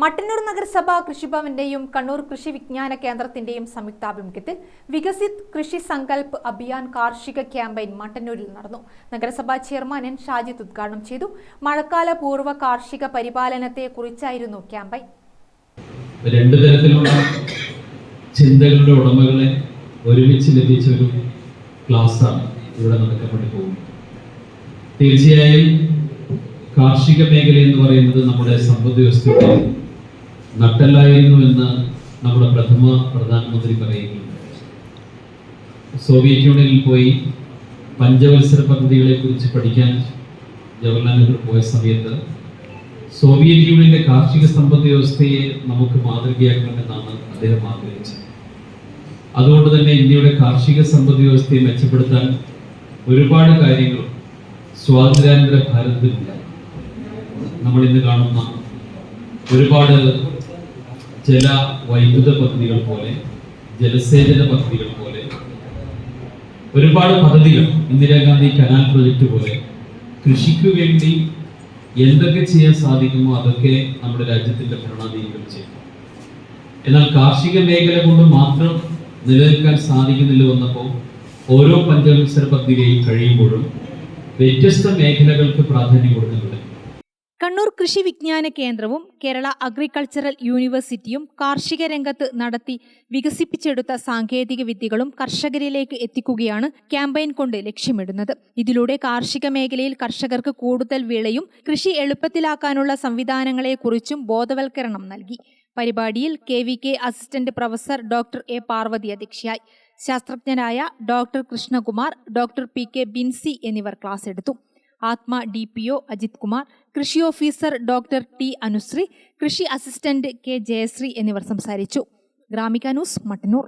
മട്ടന്നൂർ നഗരസഭ കൃഷിഭവന്റെയും കണ്ണൂർ കൃഷി വിജ്ഞാന കേന്ദ്രത്തിന്റെയും സംയുക്താഭിമുഖ്യത്തിൽ വികസിത് കൃഷി സങ്കല്പ് അഭിയാൻ കാർഷിക ക്യാമ്പയിൻ മട്ടന്നൂരിൽ നടന്നു. നഗരസഭാ ചെയർമാൻ എൻ ഷാജിദ് ഉദ്ഘാടനം ചെയ്തു. മഴക്കാല പൂർവ കാർഷിക പരിപാലനത്തെ കുറിച്ചായിരുന്നു ക്യാമ്പയിൻ. രണ്ട് തരത്തിലുള്ള ചിന്തകളുടെ ഉടമകളെ ഒരുമിച്ച് ലഭിച്ച ഒരു ക്ലാസ്സാണ് ഇവിടെ നടക്കപ്പെട്ടു പോകുന്നത്. തീർച്ചയായും കാർഷിക മേഖല എന്ന് പറയുന്നത് നമ്മുടെ സമ്പദ് വ്യവസ്ഥയുടെ നട്ടല്ലായിരുന്നു എന്ന് നമ്മുടെ പ്രഥമ പ്രധാനമന്ത്രി പറയുന്നുണ്ട് സോവിയറ്റ് യൂണിയനിൽ പോയി പഞ്ചവത്സര പദ്ധതികളെ കുറിച്ച് പഠിക്കാൻ ജവഹർലാൽ നെഹ്റു പോയ സമയത്ത് സോവിയറ്റ് യൂണിയന്റെ കാർഷിക സമ്പദ് വ്യവസ്ഥയെ നമുക്ക് മാതൃകയാക്കണമെന്നാണ് അദ്ദേഹം ആഗ്രഹിച്ചത്. അതുകൊണ്ട് തന്നെ ഇന്ത്യയുടെ കാർഷിക സമ്പദ് വ്യവസ്ഥയെ മെച്ചപ്പെടുത്താൻ ഒരുപാട് കാര്യങ്ങൾ സ്വാതന്ത്ര്യാനന്തര ഭാരതത്തിലുണ്ടായി. നമ്മൾ ഇന്ന് കാണുന്ന ഒരുപാട് ജല വൈദ്യുത പദ്ധതികൾ പോലെ ജലസേചന പദ്ധതികൾ പോലെ ഒരുപാട് പദ്ധതികൾ ഇന്ദിരാഗാന്ധി കനാൽ പ്രൊജക്ട് പോലെ കൃഷിക്ക് വേണ്ടി എന്തൊക്കെ ചെയ്യാൻ സാധിക്കുമോ അതൊക്കെ നമ്മുടെ രാജ്യത്തിന്റെ ഭരണാധികാരികൾ ചെയ്യും എന്നാൽ കാർഷിക മേഖല കൊണ്ട് മാത്രം നിലനിൽക്കാൻ സാധിക്കുന്നില്ല വന്നപ്പോൾ ഓരോ പഞ്ചവത്സര പദ്ധതിയിലേയും കഴിയുമ്പോഴും വ്യത്യസ്ത മേഖലകൾക്ക് പ്രാധാന്യം കണ്ണൂർ കൃഷി വിജ്ഞാന കേന്ദ്രവും കേരള അഗ്രികൾച്ചറൽ യൂണിവേഴ്സിറ്റിയും കാർഷിക രംഗത്ത് നടത്തി വികസിപ്പിച്ചെടുത്ത സാങ്കേതിക വിദ്യകളും കർഷകരിലേക്ക് എത്തിക്കുകയാണ് ക്യാമ്പയിൻ കൊണ്ട് ലക്ഷ്യമിടുന്നത്. ഇതിലൂടെ കാർഷിക മേഖലയിൽ കർഷകർക്ക് കൂടുതൽ വിളയും കൃഷി എളുപ്പത്തിലാക്കാനുള്ള സംവിധാനങ്ങളെക്കുറിച്ചും ബോധവൽക്കരണം നൽകി. പരിപാടിയിൽ K V K assistant professor doctor A Parvathi അധ്യക്ഷയായി. ശാസ്ത്രജ്ഞരായ doctor Krishnakumar doctor P K Binsy എന്നിവർ ക്ലാസ് എടുത്തു. ATMA D P O Ajith Kumar കൃഷി ഓഫീസർ ഡോക്ടർ ടി അനുശ്രീ കൃഷി അസിസ്റ്റന്റ് കെ ജയശ്രീ എന്നിവർ സംസാരിച്ചു. ഗ്രാമിക ന്യൂസ് മട്ടന്നൂർ.